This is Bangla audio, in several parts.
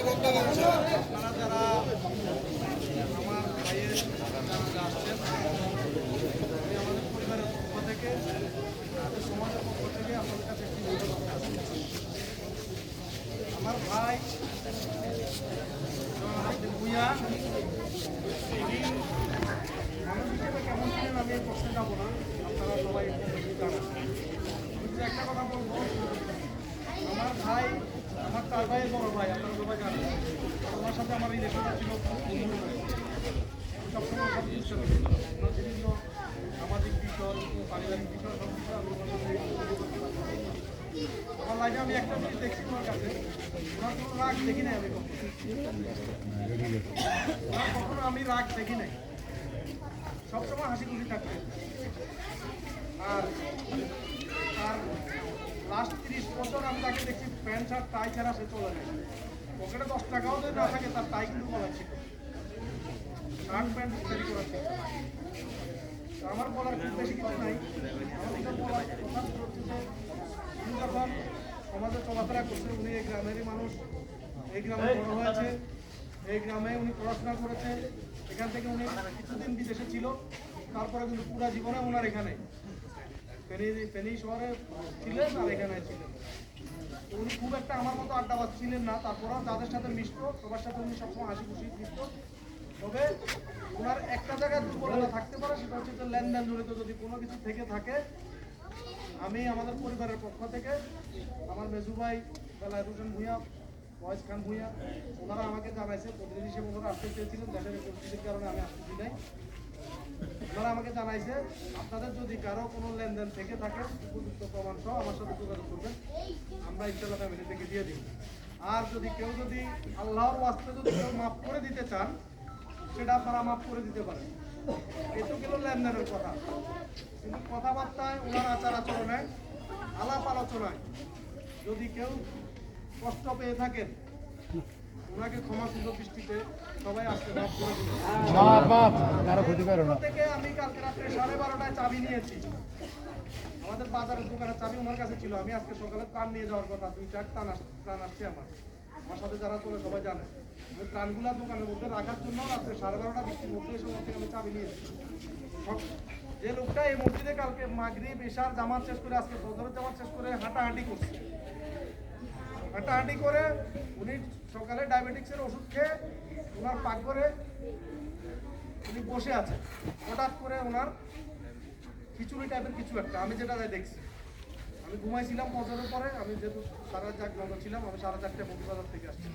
আপনারা যারা আমার ভাইয়ের যারা আমি আমাদের পরিবারের পক্ষ থেকে আমাদের সমাজের পক্ষ থেকে আপনাদের কাছে একটি আমার ভাই ভূঁইয়া মানুষ কেমন ছিলেন আমি এই যাব না আপনারা সবাই জানেন একটা কথা বলব আমার ভাই আমার চার ভাইয়ের বড় ভাই আপনারা সবাই জানেন আমার সাথে আমার রিলেশনটা ছিল। সবসময় সব কিছু বিভিন্ন সামাজিক বিষয় পারিবারিক আমি সাথে আমার লাইফে আমি একটা জিনিস দেখছি ওনার কাছে রাগ দেখি নাই আমি কখনো কখনো আমি রাগ দেখি নাই সবসময় হাসি খুশি থাকবে আর আর লাস্ট তিরিশ বছর আমি তাকে দেখছি প্যান্ট শার্ট টাই ছাড়া সে চলে যায়। পকেটে দশ টাকাও যদি না থাকে, তার টাই কিন্তু বলা ছিল। শার্ট প্যান্ট ইত্যাদি করা ছিল। আমার বলার খুব বেশি কিছু নাই। আমার যখন সমাজে চলাফেরা করছে উনি এই গ্রামেরই মানুষ। এই গ্রামে বড় হয়েছে। এই গ্রামে উনি পড়াশোনা করেছে। এখান থেকে উনি কিছুদিন বিদেশে ছিল। তারপরে কিন্তু পুরো জীবনে ওনার এখানে। শহরে ছিলেন আর এখানে ছিলেন। খুব একটা আমার মতো না যাদের সাথে মিশতো সবার সাথে সবসময় তবে একটা থাকতে পারে, সেটা হচ্ছে যে জড়িত যদি কোনো কিছু থেকে থাকে, আমি আমাদের পরিবারের পক্ষ থেকে আমার মেজু ভাই, বেলায় হোসেন ভূঁইয়া ফয়েজ খান ভূঁইয়া, ওনারা আমাকে জানাইছে, প্রতিনিধি হিসেবে ওনারা আসতে চেয়েছিলেন, দেশের পরিস্থিতির কারণে আমি আসতে দিই নাই। আমাকে জানাইছে, আপনাদের যদি কারও কোনো লেনদেন থেকে থাকে, উপযুক্ত প্রমাণ সহ আমার সাথে যোগাযোগ করবেন। আমরা ইনশাল্লাহ ফ্যামিলি থেকে দিয়ে দিই আর যদি কেউ যদি আল্লাহর ওয়াস্তে যদি কেউ মাফ করে দিতে চান, সেটা আপনারা মাফ করে দিতে পারেন। এতো গেল লেনদেনের কথা। কিন্তু কথাবার্তায় ওনার আচার আচরণে, আলাপ আলোচনায় যদি কেউ কষ্ট পেয়ে থাকেন ওনাকে ক্ষমা সুন্দর দৃষ্টিতে সবাই আসতে মাফ করে দিবেন বাপ বাপ কারও ক্ষতি করো না। থেকে আমি কালকে রাত্রে সাড়ে বারোটায় চাবি নিয়েছি। আমাদের বাজারের দোকানের চাবি আমার কাছে ছিল। আমি আজকে সকালে ত্রাণ নিয়ে যাওয়ার কথা দুই চার ত্রাণ আস- আসছে আমার। আমার সাথে যারা চলে সবাই জানে। আমি ত্রাণগুলা দোকানের মধ্যে রাখার জন্য রাত্রে সাড়ে বারোটা বৃষ্টির মধ্যে এসে থেকে আমি চাবি নিয়েছি। যে লোকটা এই মসজিদে কালকে মাগরিব এশার জামাত শেষ করে আজকে ফজরের জামাত শেষ করে হাঁটাহাঁটি করছে। হাঁটাহাঁটি করে উনি সকালে ডায়াবেটিক্সের ওষুধ খেয়ে ওনার পাকঘরে উনি বসে আছে হঠাৎ করে ওনার খিচুড়ি টাইপের কিছু একটা, আমি যেটা দেখছি। আমি ঘুমাইছিলাম ফজরের পরে, আমি যেহেতু সারা জাগ্রত ছিলাম, আমি সাড়ে চারটে মন্দিরবাজার থেকে আসছি।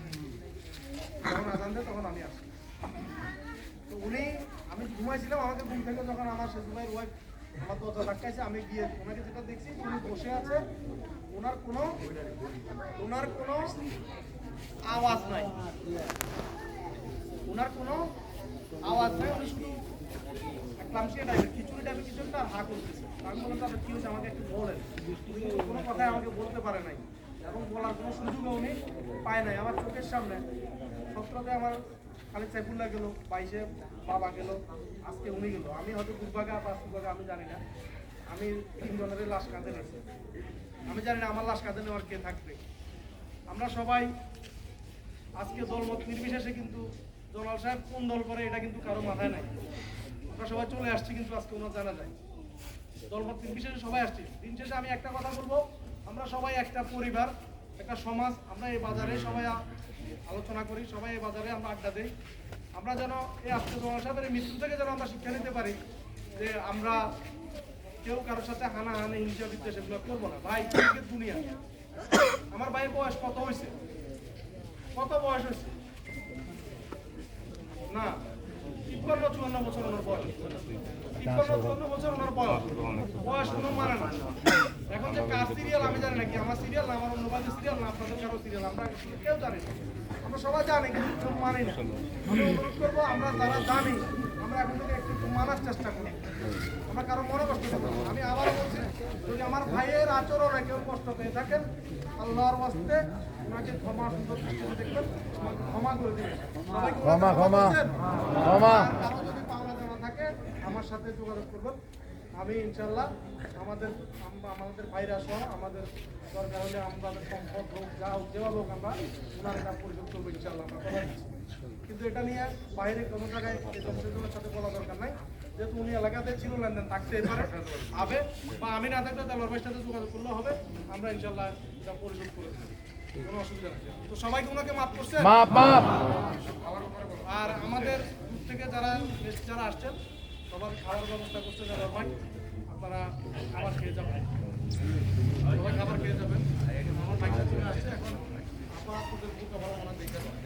যখন আজান দেয়, তখন আমি আসি তো উনি, আমি ঘুমাইছিলাম আমাকে ঘুম থেকে, যখন আমার শেষু ভাইয়ের ওয়াইফ আমার দরজা ধাক্কাইছে আমি গিয়ে ওনাকে যেটা দেখছি, উনি বসে আছে, ওনার কোনো ওনার কোনো আওয়াজ নাই। ওনার কোনো আওয়াজ নাই, উনি শুধু টাইপের, খিচুড়ি টাইপের কিছু একটা হা করতেছে। আমি বললাম হচ্ছে আমাকে একটু বলেন। কোনো কথাই আমাকে বলতে পারে নাই। এবং বলার কোনো উনি পায় নাই, আমার চোখের সামনে। সত্রতে আমার খালি সাইফুল্লাহ গেল, বাইশে বাবা গেল, আজকে উনি গেল। আমি হয়তো দুর্ভাগা বা সুভাগা আমি জানি না। আমি তিনজনের লাশ কাঁধে নিয়েছি। আমি জানি না আমার লাশ কাঁধে নেওয়ার কে থাকবে। আমরা সবাই আজকে দলমত নির্বিশেষে কিন্তু জলাল সাহেব কোন দল করে, এটা কিন্তু কারও মাথায় নাই। আমরা সবাই চলে আসছি কিন্তু আজকে ওনার জানা যায়। দলমত নির্বিশেষে সবাই আসছি। দিন শেষে আমি একটা কথা বলব, আমরা সবাই একটা পরিবার। একটা সমাজ, আমরা এই বাজারে সবাই আলোচনা করি, সবাই এই বাজারে আমরা আড্ডা দিই। আমরা যেন এই আজকে সাহেবের মৃত্যু থেকে যেন আমরা শিক্ষা নিতে পারি যে আমরা কেউ কারোর সাথে হানাহানি, হিংসা, বিদ্বেষ এগুলো করব না। ভাই দুনিয়া? আমার ভাইয়ের বয়স কত হয়েছে? কত বয়স হয়েছে? না, তিপ্পান্ন, চুয়ান্ন বছর ওনার বয়স। তিপ্পান্ন, চুয়ান্ন বছর ওনার বয়স। বয়স কোনো মানে না। কার সিরিয়াল আমি জানি আমার সিরিয়াল না আমার অন্য বাজে সিরিয়াল না আপনাদের কারও সিরিয়াল আমরা কেউ জানি না। আমরা সবাই জানি কিন্তু কেউ মানি না। আমি অনুরোধ করব আমরা যারা জানি আমরা এখন থেকে একটু একটু মানার চেষ্টা করি। আমরা কারও মনে কষ্ট করব আমি আবার বলছি যদি আমার ভাইয়ের আচরণে কেউ কষ্ট পেয়ে থাকেন আল্লাহর বাস্তে ওনাকে ক্ষমা সুন্দর দৃষ্টিতে দেখবেন ক্ষমা করে দেবেন। ক্ষমা, ক্ষমা, ক্ষমা। কারও যদি পাওনা জানা থাকে আমার সাথে যোগাযোগ করবেন। আমি ইনশাল্লাহ আমাদের আমাদের ভাইরা সহ আমাদের দরকার হলে আমাদের সম্পদ হোক যা হোক যেভাবে হোক আমরা ওনার এটা পরিশোধ করব ইনশাল্লাহ আমরা কিন্তু এটা নিয়ে বাইরে কোনো জায়গায় সাথে বলা দরকার নাই। যেহেতু উনি এলাকাতে ছিল লেনদেন থাকতে পারে হবে বা আমি না থাকলে তাহলে ভাইয়ের সাথে যোগাযোগ করলে হবে আমরা ইনশাল্লাহ এটা পরিশোধ করে কোনো অসুবিধা নেই। তো সবাইকে ওনাকে মাফ করছে। আর আমাদের দূর থেকে যারা যারা আসছেন সবার খাওয়ার ব্যবস্থা করছে হয় আপনারা খাবার খেয়ে যাবেন। সবাই খাবার খেয়ে যাবেন। আমার বাইকটা চলে আসছে, এখন আপনারা আমরা দেখে যাবেন